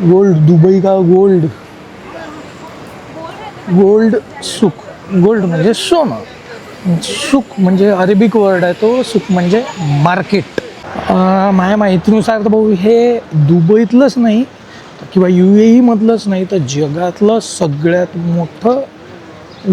Gold Dubai का gold? Gold सुख. Gold म्हणजे सोनं. सुख म्हणजे अरेबिक वर्ड आहे तो सुख म्हणजे मार्केट. माझ्या माहितीनुसार तर भाऊ हे दुबईतलंच नाही किंवा यू ए ईमधलंच नाही तर जगातलं सगळ्यात मोठं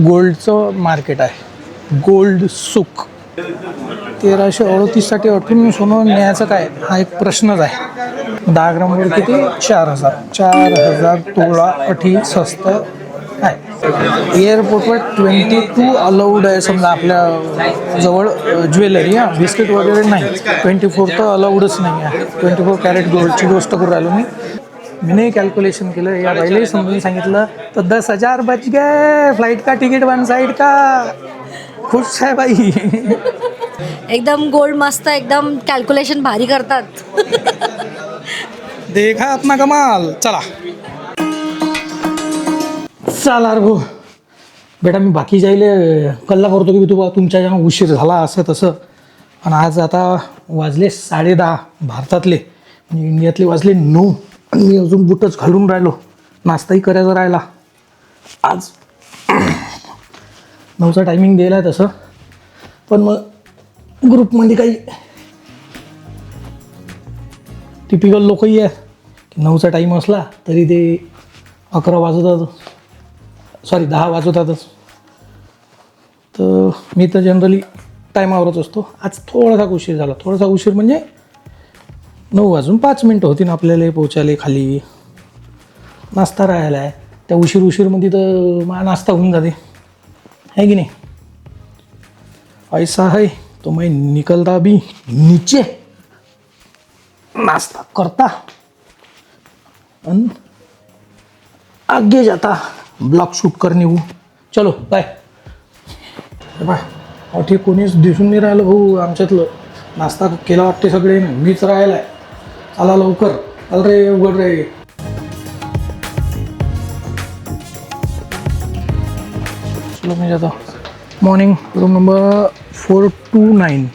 गोल्डचं मार्केट आहे. गोल्ड सुख. तेराशे अडतीससाठी अठून सोनं न्यायचं काय? हा एक प्रश्नच आहे. दहा ग्रामवर किती? चार हजार. चार हजार तोळा अठी स्वस्त आहे. एअरपोर्टवर ट्वेंटी टू अलाउड आहे. समजा आपल्या जवळ ज्वेलरी हा? बिस्किट वगैरे नाही. ट्वेंटी फोर तर अलाउडच नाही आहे. ट्वेंटी फोर कॅरेट गोल्डची गोष्ट करू राहिलो मी. मी नाही कॅल्क्युलेशन केलं. या बाईलाही समजून सांगितलं. तर दस हजार बच गे. फ्लाईट का तिकीट वन साईड का? खुश आहे बाई एकदम गोल्ड मस्त एकदम कॅल्क्युलेशन भारी करतात. देखा अपना कमाल। चला। चला भाऊ. बेटा मी बाकी जायले कल्ला करतो की तू तुमच्या ज्या उशीर झाला असं तसं. पण आज आता वाजले साडेदहा भारतातले. म्हणजे इंडियातले वाजले नऊ. आणि मी अजून बुटच घालून राहिलो. नाश्ताही करायचा राहिला. आज नऊचा टायमिंग दिला आहे तसं. पण मग ग्रुपमध्ये काही टिपिकल लोकही आहे. की नऊचा टाईम असला तरी ते अकरा वाजवतात. सॉरी दहा वाजवतातच तर मी तर जनरली टायमावरच असतो. आज थोडासा उशीर झाला. थोडासा उशीर म्हणजे नऊ वाजून पाच मिनटं होती ना आपल्याला पोचायला खाली. नाश्ता राहायला आहे त्या उशीर उशीरमध्ये तर मा नाश्ता होऊन जाते. है की नाही? ऐसा है तो मैं निकलता भी नीचे। नाश्ता करता। अन आगे जाता। ब्लॉग शूट करणे वो। चलो बाय। बाय। अठे कोणीच दिसून नाही राहिलं भाऊ आमच्यातलं. नाश्ता केला वाटते सगळे मीच राहिला आहे चला लवकर. चल रे उघड रे. चलो मी जातो. Morning room number four two nine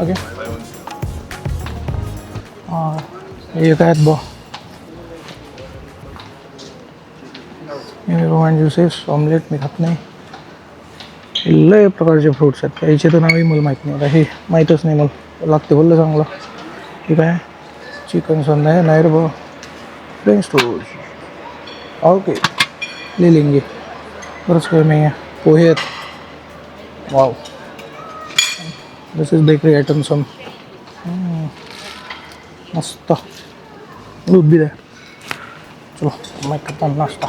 okay हां एक काय आहेत बा? रोमॅन ज्युसेस ऑमलेट मी खात नाही. लय प्रकारचे फ्रुट्स आहेत. याचे तर नावही मला माहीत नाही. आता हे माहीतच नाही मला. लागते बोललं चांगलं. ठीक आहे चिकन सन आहे नाही रे बॉ. फ्रेंच टोज ओके ले लेंगे बरंच काही नाही आहे. पोहे आहेत. Wow this is bakery item सम मस्त. दूध बी द्या चलो मैं करता नाश्ता.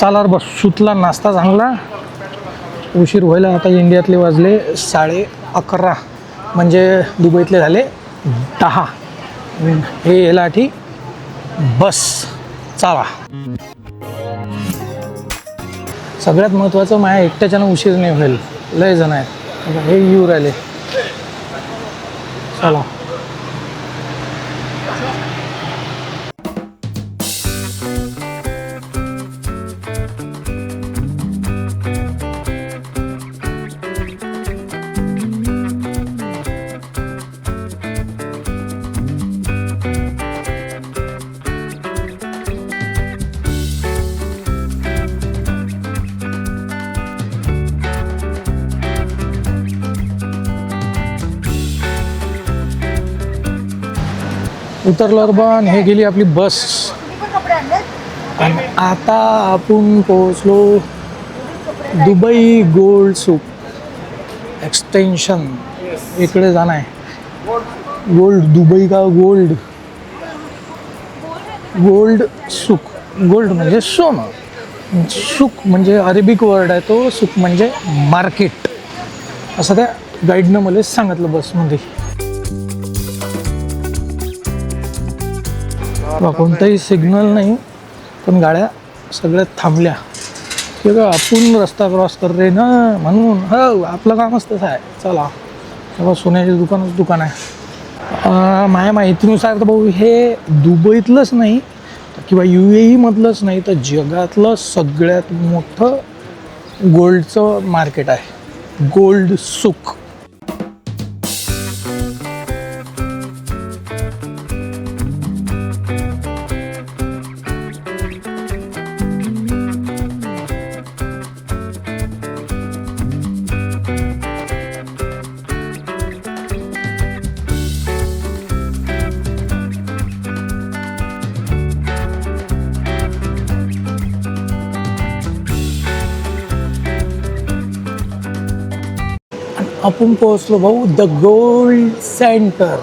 चालार बस सुतला नाश्ता चांगला. उशीर व्हायला आता इंडियातले वाजले साडे अकरा. म्हणजे दुबईतले झाले दहा. हे यालाठी बस चाला. सगळ्यात महत्त्वाचं माझ्या एकट्याच्यानं उशीर नाही होईल लय जण आहेत. हे येऊ राहिले. चला. उतरल्यावर पण हे गेली आपली बस. आणि आता आपण पोहोचलो दुबई गोल्ड सूप एक्सटेन्शन. इकडे जाणं आहे. गोल्ड दुबई का गोल्ड? गोल्ड सुख. गोल्ड म्हणजे सोनं. सुख म्हणजे अरेबिक वर्ड आहे तो. सुख म्हणजे मार्केट. असं त्या गाईडनं मला सांगितलं बसमध्ये. बा, कोणताही सिग्नल नाही पण गाड्या सगळ्या थांबल्या. ते का आपण रस्ता क्रॉस कर रे ना म्हणून. हो आपलं कामच तसं आहे. चला. तेव्हा सोन्याचे दुकानच दुकान आहे. माझ्या माहितीनुसार तर भाऊ हे दुबईतलंच नाही किंवा यू ए ईमधलंच नाही तर जगातलं सगळ्यात मोठं गोल्डचं मार्केट आहे. गोल्ड सुख. आपण पोहोचलो भाऊ द गोल्ड सेंटर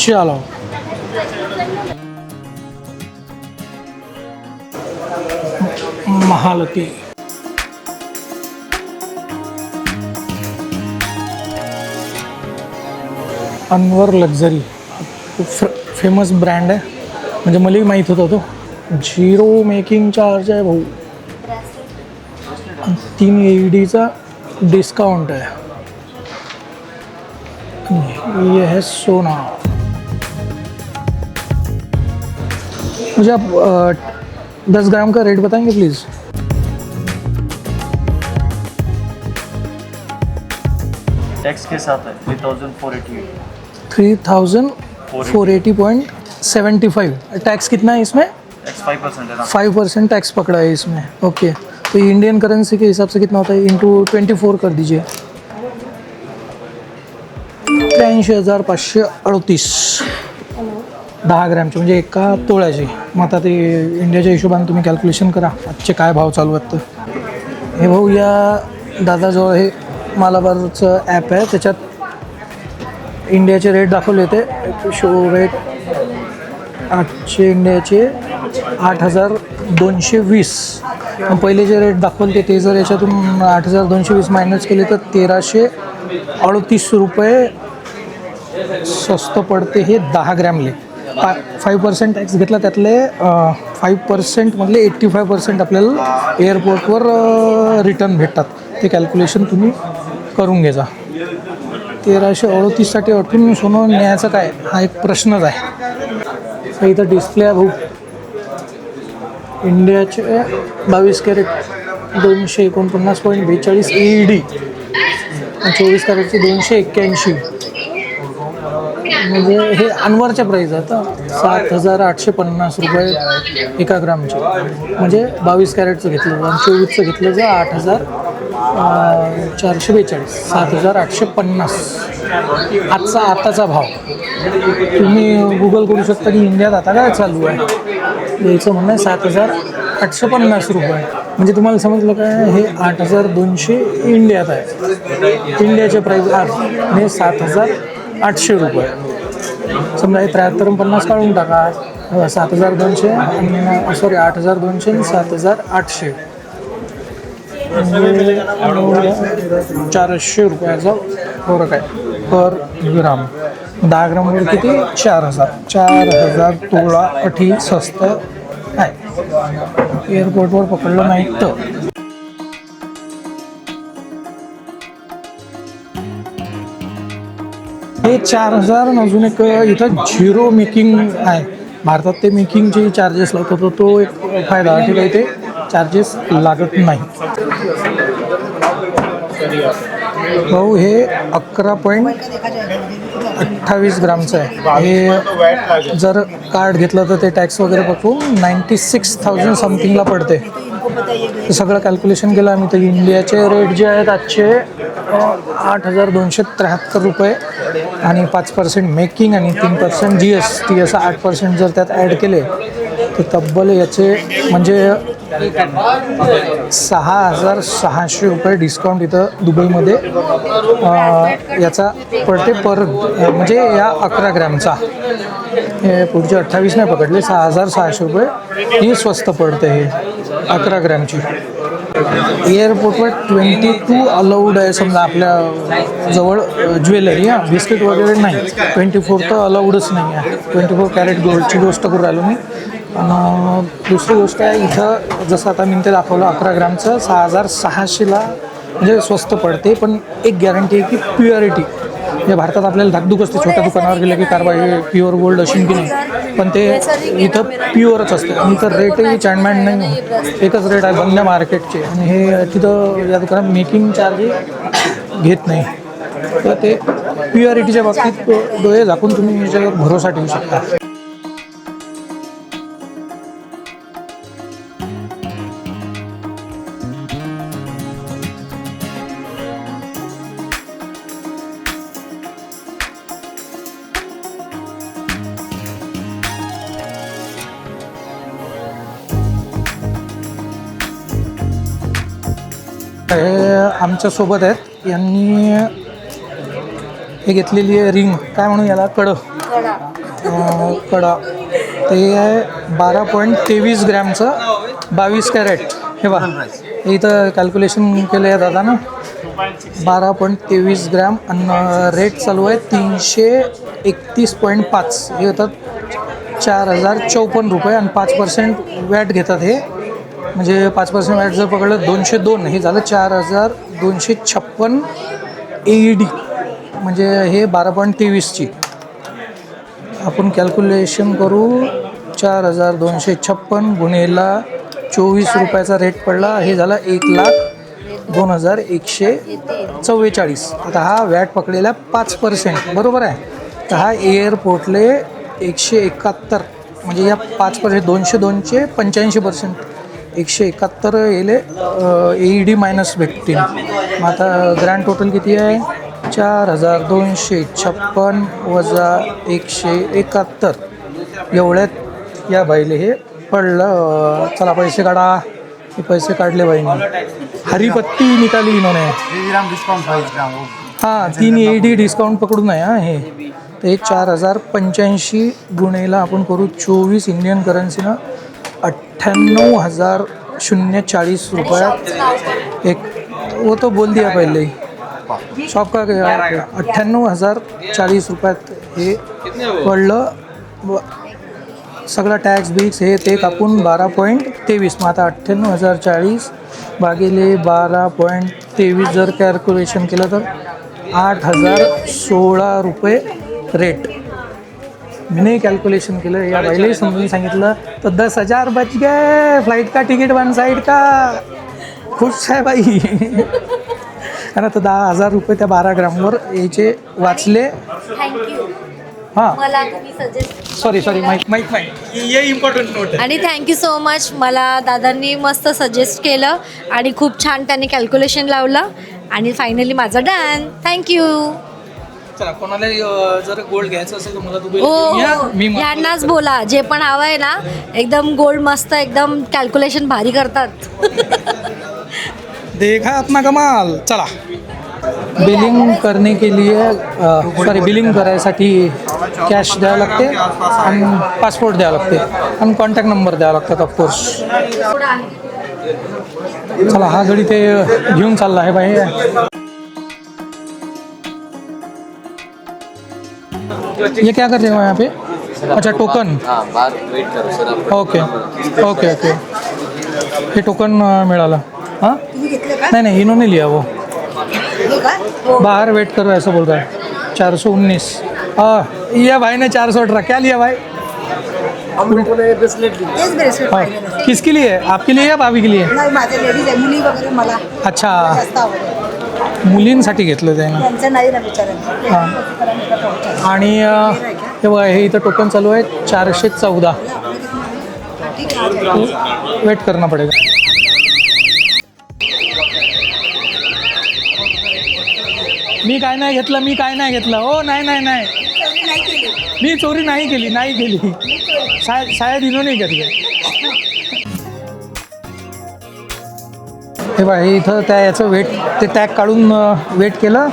चलो. महालती अनवर लक्झरी खूप फेमस ब्रँड आहे. म्हणजे मलाही माहीत होता तो. झिरो मेकिंग चार्ज आहे भाऊ. तीन ए डीचा डिस्काउंट आहे. ये है सोना। मुझे आप दस ग्राम का रेट बताएँगे प्लीज़ टैक्स के साथ है three thousand four eighty three thousand four eighty point seventy five tax कितना है इसमें? फाइव परसेंट है ना। फाइव परसेंट टैक्स पकड़ा है इसमें। ओके तो इंडियन करेंसी के हिसाब से कितना होता है? इंटू ट्वेंटी फोर कर दीजिए। ऐंशी हजार पाचशे अडतीस. दहा ग्रॅमचे म्हणजे एका तोळ्याचे. मग आता ते इंडियाच्या हिशोबाने तुम्ही कॅल्क्युलेशन करा. आजचे काय भाव चालू आहेत तर हे भाऊ या दादाजवळ हे मालाबारचं ॲप आहे. त्याच्यात इंडियाचे रेट दाखवले होते शो रेट आजचे इंडियाचे आठ हजार दोनशे वीस. मग पहिले जे रेट दाखवले ते जर याच्यातून आठ हजार दोनशे वीस मायनस केले तर तेराशे अडतीस रुपये स्वस्त पडते हे दहा ग्रॅमले फा फाईव्ह पर्सेंट टॅक्स घेतला त्यातले फाईव्ह पर्सेंटमधले एट्टी फाय पर्सेंट आपल्याला एअरपोर्टवर रिटर्न भेटतात. ते कॅल्क्युलेशन तुम्ही करून घेजा तेराशे अडतीससाठी अटून सोनं न्यायचं काय? हा एक प्रश्नच आहे. तर इथं डिस्प्ले आहे भाऊ इंडियाचे बावीस कॅरेट दोनशे एकोणपन्नास पॉईंट बेचाळीस ई डी चोवीस कॅरेटचे दोनशे एक्क्याऐंशी. म्हणजे हे अनवरच्या प्राईज आहेत सात हजार आठशे पन्नास रुपये एका ग्रामचे. म्हणजे बावीस कॅरेटचं घेतलं आणि चोवीसचं घेतलं जर आठ हजार चारशे बेचाळीस सात हजार आठशे पन्नास. आजचा आताचा भाव. तुम्ही गुगल करू शकता की इंडियात आता काय चालू आहे. याचं म्हणणं आहे सात हजार आठशे पन्नास रुपये. म्हणजे तुम्हाला समजलं काय हे आठ हजार दोनशे इंडियात आहे. इंडियाचे प्राईज आठ आणि सात हजार आठशे रुपये. समजा हे त्र्याहत्तर पन्नास काढून टाका. सात हजार दोनशे आणि सॉरी आठ हजार दोनशे आणि सात हजार आठशे. म्हणजे चारशे रुपयाचा फरक आहे. पर ग्राम. दहा ग्रामवर किती? चार हजार. चार हजार तोळा अठी स्वस्त आहे. एअरपोर्टवर पकडलं नाही तर. हे चार हजार अजून एक इथं झिरो मेकिंग आहे. भारतात ते मेकिंगचे चार्जेस लावतात तर तो एक फायदा ठीक आहे ते चार्जेस लागत नाही. भाऊ हे अकरा पॉईंट अठ्ठावीस ग्रामचं आहे. हे जर कार्ड घेतलं तर ते टॅक्स वगैरे पकडून नाईन्टी सिक्स थाउजंड समथिंगला पडते. सगळं कॅल्क्युलेशन केलं आम्ही तर इंडियाचे रेट जे आहेत आजचे आठ हजार दोनशे त्र्याहत्तर रुपये आणि पाच पर्सेंट मेकिंग आणि तीन पर्सेंट जी एस टी असं आठ पर्सेंट जर त्यात ॲड केले तर तब्बल याचे म्हणजे सहा हजार सहाशे रुपये डिस्काउंट इथं दुबईमध्ये याचा पडते पर म्हणजे या अकरा ग्रॅमचा. हे पुढचे अठ्ठावीस नाही पकडले सहा हजार सहाशे रुपये ही स्वस्त पडते हे अकरा ग्रॅमची. एअरपोर्टवर ट्वेंटी टू अलाउड आहे. समजा आपल्या जवळ ज्वेलरी हां बिस्किट वगैरे नाही. ट्वेंटी फोर तर अलाउडच नाही आहे. ट्वेंटी फोर कॅरेट गोल्डची गोष्ट करू राहिलो मी. आणि दुसरी गोष्ट आहे इथं जसं आता मी ते दाखवलं अकरा ग्रामचं सहा हजार सहाशेला म्हणजे स्वस्त पडते पण एक गॅरंटी आहे की प्युअरिटी म्हणजे भारतात आपल्याला धाकधूक असते. छोट्या दुकानावर गेलं की कारबा हे प्युअर गोल्ड असेल की नाही. पण ते इथं प्युअरच असते. आणि इथं रेटही चॅनमॅन नाही. एकच रेट आहे बंद मार्केटचे. आणि हे तिथं या दुकानात मेकिंग चार्ज घेत नाही. तर ते प्युअरिटीच्या बाबतीत डोळे झाकून तुम्ही याच्यावर भरोसा ठेवू शकता. हे आमच्यासोबत आहेत. यांनी हे घेतलेली आहे रिंग. काय म्हणू याला? कडं. कडा. ते आहे बारा पॉईंट तेवीस ग्रॅमचं बावीस कॅरेट. हे बा इथं कॅल्क्युलेशन केलं आहे दादा ना बारा पॉईंट तेवीस ग्रॅम आणि रेट चालू आहे तीनशे एकतीस पॉईंट पाच. हे होतात चार हजार चौपन्न रुपये आणि पाच पर्सेंट वॅट घेतात हे. म्हणजे पाच पर्सेंट वॅट जर पकडलं दोनशे दोन हे झालं चार हजार दोनशे छप्पन ए डी म्हणजे हे बारा पॉईंट तेवीसची आपण कॅल्क्युलेशन करू चार हजार दोनशे छप्पन गुन्हेला चोवीस रुपयाचा रेट पडला हे झालं एक लाख दोन हजार एकशे चव्वेचाळीस. आता हा वॅट पकडलेला पाच पर्सेंट बरोबर आहे? तर हा एअरपोर्टले एकशे एकाहत्तर म्हणजे या पाच पर्सेंट दोनशे दोनशे पंच्याऐंशी पर्सेंट एकशे एकाहत्तर येले ए ई डी मायनस भेटतील मग आता ग्रँड टोटल किती आहे? चार हजार दोनशे छप्पन वजा एकशे एकाहत्तर. एवढ्यात या बाईले हे पडलं. चला पैसे काढा. हे पैसे काढले बाईने. हरिपत्ती निकाली इनोने. डिस्काउंट हां तीन ए डी डिस्काउंट पकडून आहे हां हे. ते चार हजार पंच्याऐंशी गुणेला आपण करू चोवीस इंडियन करन्सीनं अठ्ठ्याण्णव हजार शून्य चाळीस रुपयात एक वो तो बोल दिया पहिले ही. शॉप का अठ्ठ्याण्णव हजार चाळीस रुपयात हे पडलं. व सगळा टॅक्स बिक्स हे ते कापून बारा पॉईंट तेवीस. मग आता अठ्ठ्याण्णव हजार चाळीस भागिले बारा पॉईंट तेवीस जर कॅल्क्युलेशन केलं तर आठ हजार सोळा रुपये रेट मी कॅल्क्युलेशन केलं या बाईलाही समजून सांगितलं तर दस हजार बच गए फ्लाईट का तिकीट वन साईड का? खुश आहे बाई आणि आता दहा हजार रुपये त्या बारा ग्रामवर याचे वाचले. थँक्यू हां. मला तुम्ही suggest sorry sorry mike mike mike ये इम्पॉर्टंट नोट आहे. आणि थँक्यू सो मच मला दादांनी मस्त सजेस्ट केलं आणि खूप छान त्यांनी कॅल्क्युलेशन लावलं. आणि फायनली माझं डन थँक्यू चला कोणाला अ, जर गोल्ड घ्यायचं असेल तर मला दुबई हो या. हो. मी यांनाच बोला जे पण हवं आहे ना एकदम गोल्ड मस्त एकदम कॅल्क्युलेशन भारी करतात. देखा अपना कमाल. चला. बिलिंग करने के लिए सॉरी बिलिंग करायसाठी कॅश द्यावं लागते आणि पासपोर्ट द्यावं लागते आणि कॉन्टॅक्ट नंबर द्यावं लागतात ऑफकोर्स चला हा गडी ते घेऊन चालला आहे बाई. ये क्या कर रहे हो यहाँ पे? अच्छा टोकन ओके ओके ओके हे टोकन अ, मिळालं. हाँ? नहीं नहीं इन्होंने लिया वो. बाहर वेट करो ऐसा बोल रहा है चार सौ उन्नीस ये भाई ने चार सौ अठारह क्या लिया भाई? हम लोगों ने ब्रेसलेट ली किसके लिए? आपके लिए या भाभी के लिए? अच्छा. मुलींसाठी घेतलं त्यांचं नाही ना हां. आणि हे बघा हे इथं टोकन चालू आहे. चारशे चौदा. वेट करना पडेगा मी काय नाही घेतलं मी काय नाही घेतलं. हो नाही नाही नाही. मी चोरी नाही केली. नाही केली शायद शायद इनो नाही करी हे बघा हे इथं त्या याचं वेट ते टॅग काढून वेट केलं.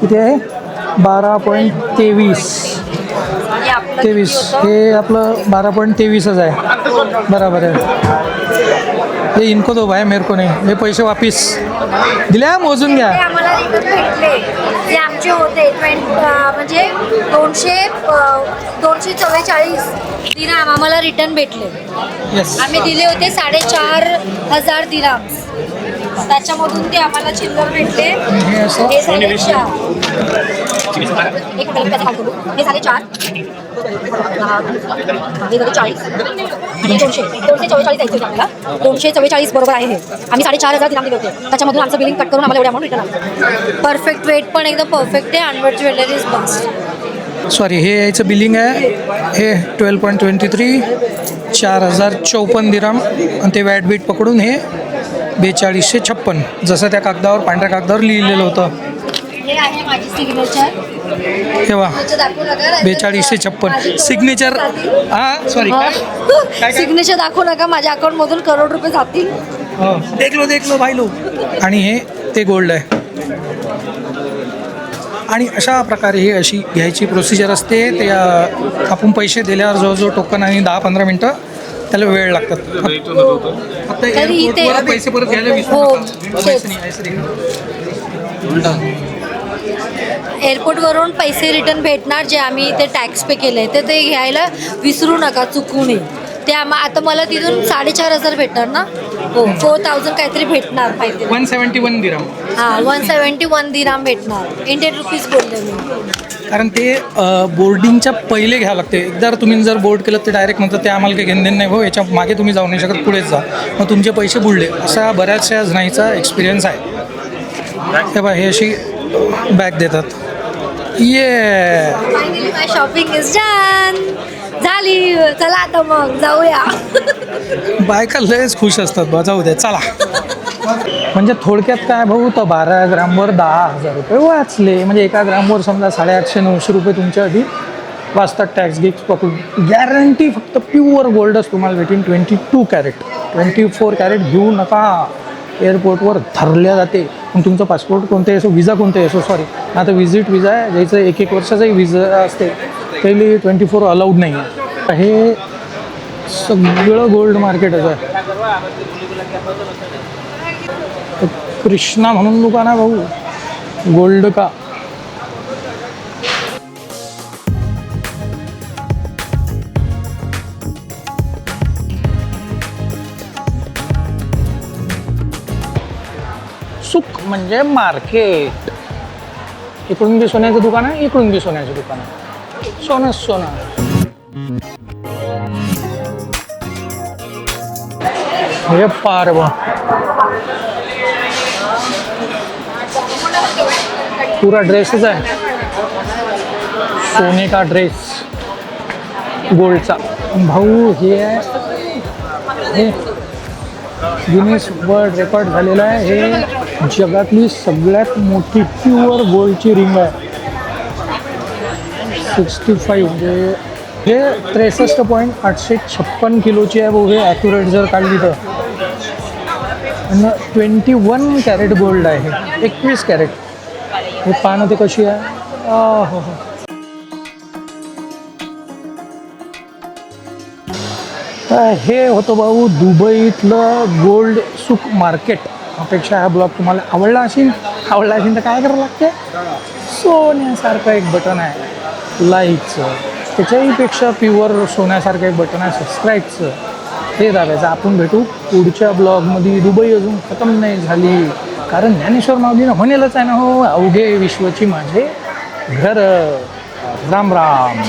किती आहे? बारा पॉईंट तेवीस. तेवीस. हे आपलं बारा पॉईंट तेवीसच आहे. बरोबर आहे. हे इनको दो भाई मेरे को नाही. हे पैसे वापिस. दिल्या मोजून घ्या. जे आमचे होते म्हणजे दोनशे दोनशे चव्वेचाळीस. दिराम आम्हाला रिटर्न भेटले. येस आम्ही दिले होते साडेचार हजार दिराम त्याच्यामधून ते आम्हाला चिल्लर भेटले. हे झाले चार. एक. हे झाले चार. हे झाले चाळीस. आणि दोनशे दोनशे चव्वेचाळीस यायचे होते आम्हाला दोनशे चव्वेचाळीस बरोबर आहे हे. आम्ही साडेचार हजार दिले होते त्याच्यामधून आमचं बिलिंग कट करून आम्हाला एवढ्या अमाऊंट रिटर्न परफेक्ट वेट पण एकदम परफेक्ट आहे. Onward jewellery is best sorry हे यायचं बिलिंग आहे. हे ट्वेल्व पॉईंट ट्वेंटी थ्री चार हजार चौपन्न दिराम आणि ते वॅट बीट पकडून हे बेचाळीसशे छप्पन. जसं त्या कागदावर पांढऱ्या कागदावर लिहिलेलं होतं. हे आहे माझी सिग्नेचर तेव्हा बेचाळीसशे छप्पन. सिग्नेचर हां सॉरी काय? सिग्नेचर दाखवू नका. माझ्या अकाउंट मधून करोड रुपये जातील हो. देखलो देखलो भाईलो आणि हे ते गोल्ड आहे. आणि अशा प्रकारे ही अशी घ्यायची प्रोसिजर असते. ते आपण पैसे दिल्यावर जवळजवळ टोकन आणि दहा पंधरा मिनटं. त्याला वेळ लागतात. फक्त तरी. इथे- एअरपोर्टवर पैसे परत घ्यायला विसरू हो, नका. तेच. पैसे नाही, पैसे नाही. एअरपोर्टवरून पैसे रिटर्न भेटणार जे आम्ही ते टॅक्स पे केले ते ते घ्यायला विसरू नका चुकू नये. ते आम्हा आता मला तिथून साडेचार हजार भेटणार ना? हो फोर थाउजंड काहीतरी भेटणार पाहिजे वन सेवन्टी वन दिराम हां वन सेवन्टी वन दिराम भेटणार. इंडियन रुपीज बोलले मी. कारण ते बोर्डिंगच्या पहिले घ्यावं लागते. एकदा तुम्ही जर बोर्ड केलं ते डायरेक्ट म्हणतात ते आम्हाला काही घेणं नाही हो याच्या मागे तुम्ही जाऊ नाही शकत पुढेच जा. मग तुमचे पैसे बुडले. असा बऱ्याचशा जणांचा एक्सपिरियन्स आहे. हे बा हे अशी बॅग देतात. ये शॉपिंग इज डन झाली. चला आता मग जाऊया. बायका लयच खुश असतात बा जाऊ द्या चला. म्हणजे थोडक्यात काय भाऊ तर बारा ग्रामवर दहा हजार रुपये वाचले. म्हणजे एका ग्रामवर समजा साडेआठशे नऊशे रुपये तुमच्या आधी वाचतात टॅक्स गिफ्ट पकडून गॅरंटी फक्त प्युअर गोल्डच तुम्हाला भेटेन. Twenty two carat twenty four carat घेऊ नका. एअरपोर्टवर धरल्या जाते. मग तुमचा पासपोर्ट कोणते असो विजा कोणते असो सॉरी आता व्हिजिट विजा आहे ज्याचं एक एक वर्षाचाही विजा असते. त्याला ट्वेंटी फोर अलाउड नाही आहे हे सगळं गोल्ड मार्केटच आहे. कृष्णा म्हणून दुकान आहे भाऊ. गोल्ड का? सुख म्हणजे मार्केट. इकडून बी सोन्याचं दुकान आहे इकडून बी सोन्याचं दुकान आहे. सोनंच सोनं. हे पारवा पुरा पूरा ड्रेसच आहे. सोने का ड्रेस गोल्डचा. भाऊ हे आहे. हे गिनीस वर्ल्ड रेकॉर्ड झालेला आहे. हे जगातली सगळ्यात मोठी प्युअर गोल्डची रिंग आहे. सिक्स्टी फाईव्ह म्हणजे हे त्रेसष्ट पॉईंट आठशे छप्पन किलोची आहे भाऊ. हे ॲक्युरेट जर काढली तर. आणि ट्वेंटी वन कॅरेट गोल्ड आहे. एकवीस कॅरेट. हे पानं ते कशी आहे? हो हो. हे होतं भाऊ दुबईतलं गोल्ड सुक मार्केट. अपेक्षा हा ब्लॉग तुम्हाला आवडला असेल आवडला असेल तर काय करावं लागते सोन्यासारखं एक बटन आहे. लाईकचं त्याच्याहीपेक्षा प्युअर सोन्यासारखं एक बटन आहे सबस्क्राईबचं ते दाबायचं आपण भेटू पुढच्या ब्लॉगमध्ये. दुबई अजून खतम नाही झाली. कारण ज्ञानेश्वर माऊलीनं म्हणेलच आहे ना हो. अवघे विश्वची माझे घर. राम राम.